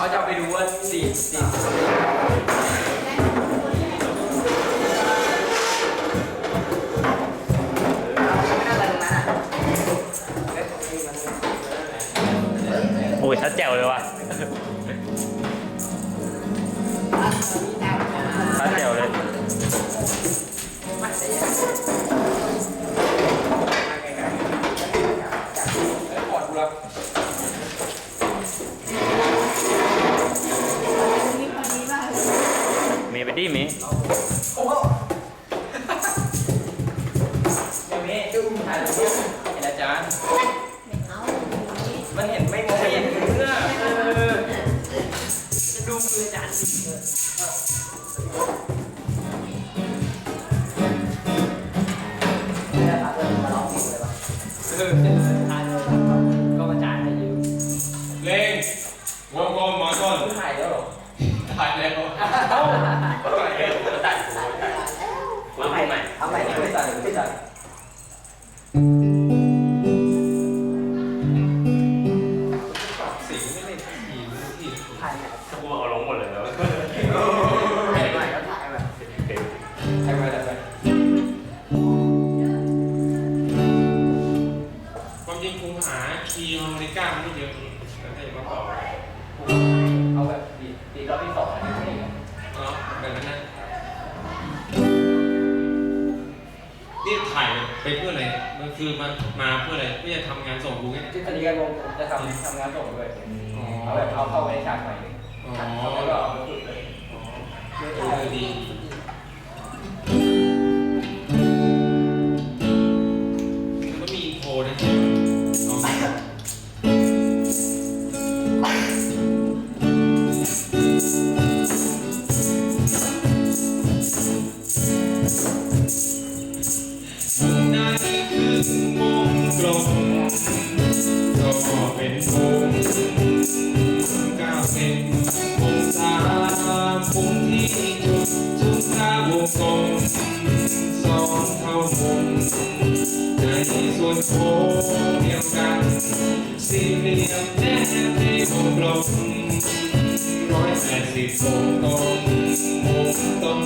เขาจะเอาไปดูว่าสี่สี่โอ้ยชัดแจ๋วเลยว่ะ มีไปดิมีโอ้โหเดี๋ยวนี้จุ้มถ่ายรูปเนี่ยเห็นอาจารย์มันเห็นไม่มองไม่เห็นเนื้อเออจะดูมืออาจารย์สิไม่ได้พาเพื่อนมาลองผิดเลยป่ะเออจะทานเลยก็มาจ่ายให้ยืมเลงวงกลมหมอนต้นคุณถ่ายแล้วเหรอ ถ่ายแล้วเอ้าถ่ายแล้วตัดเอาใหม่ใหม่เอาใหม่ไม่ตัดไม่ตัดสีไม่เนทีทีมถ่ายใหม่ถ้ากูเอาลงหมดเลยแล้วถ่ายใหม่ก็ถ่ายแบบถ่ายใหม่ถ่ายใหม่ความจริงคงหาคีย์ฮาร์โมนิก้ามไม่เยอะ คือมันมาเพื่ออะไรเพื่อจะทำงานส่งกูไงทฤษฎีการวงผมจะทำทำงานส่งด้วยอ๋อ เอาแบบเอาเข้าไปในฉากใหม่เลยอ๋อ บองศามุมที่จุดจุดตาวงกลมสองเท่าวงในส่วนโค้งเดียวกันสี่เหลี่ยมแนบในวงกลมร้อยแปดสิบวงกลมวงตรง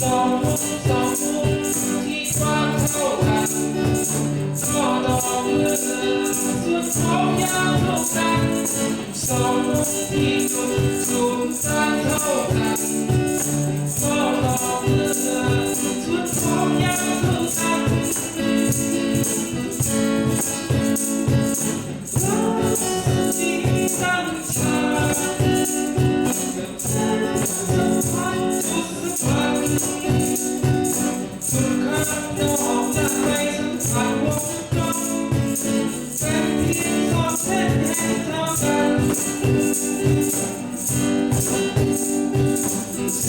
สองมุมสองมุมที่กว้างเท่า ส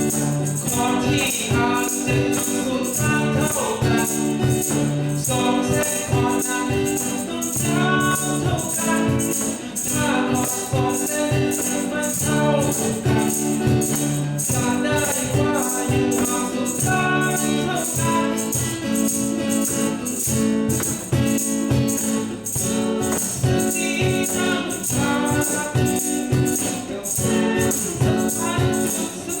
Jesus.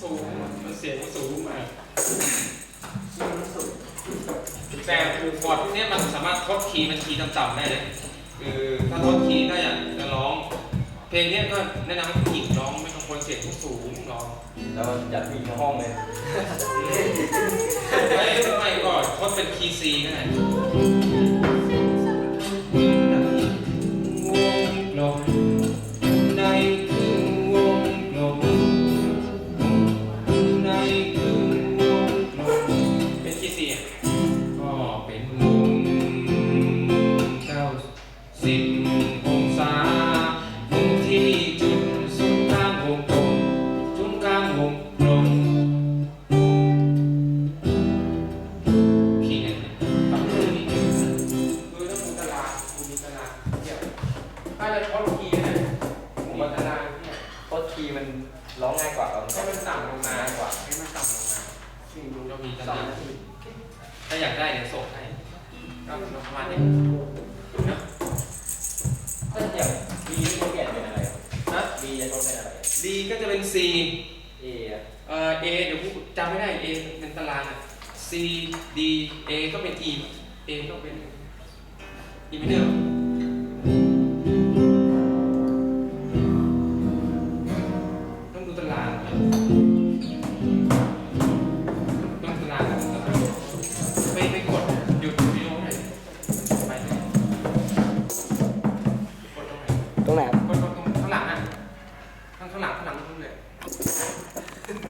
สูงมันเสียงมันสูงมากแต่ฟอร์ดพวกเนี้ยมันสามารถทดคีย์เป็นคีย์ต่ำๆได้เลยคือถ้าทดคีย์ได้อยากจะร้อง เพลงเนี้ยก็แนะนำให้ผู้หญิงร้องไม่ต้องควรเสียงสูงๆร้องแล้วจัดมีในห้องเลยไม่ไม่ก็ทดเป็นคีย์ซีก็ได้ว ซึ่งดูเรามีตารางถ้าอยากได้เดี๋ยวส่งให้ก็ประมาณนี้นะก็อย่างบีนี่เขาเปลี่ยนเป็นอะไรครับนะบีจะทดเป็นอะไรดีก็จะเป็น C เออะเอ่อ A เดี๋ยวกูจำไม่ได้ A เป็นตารางอะ C D A ก็เป็น E A ก็เป็น E minor ต้อง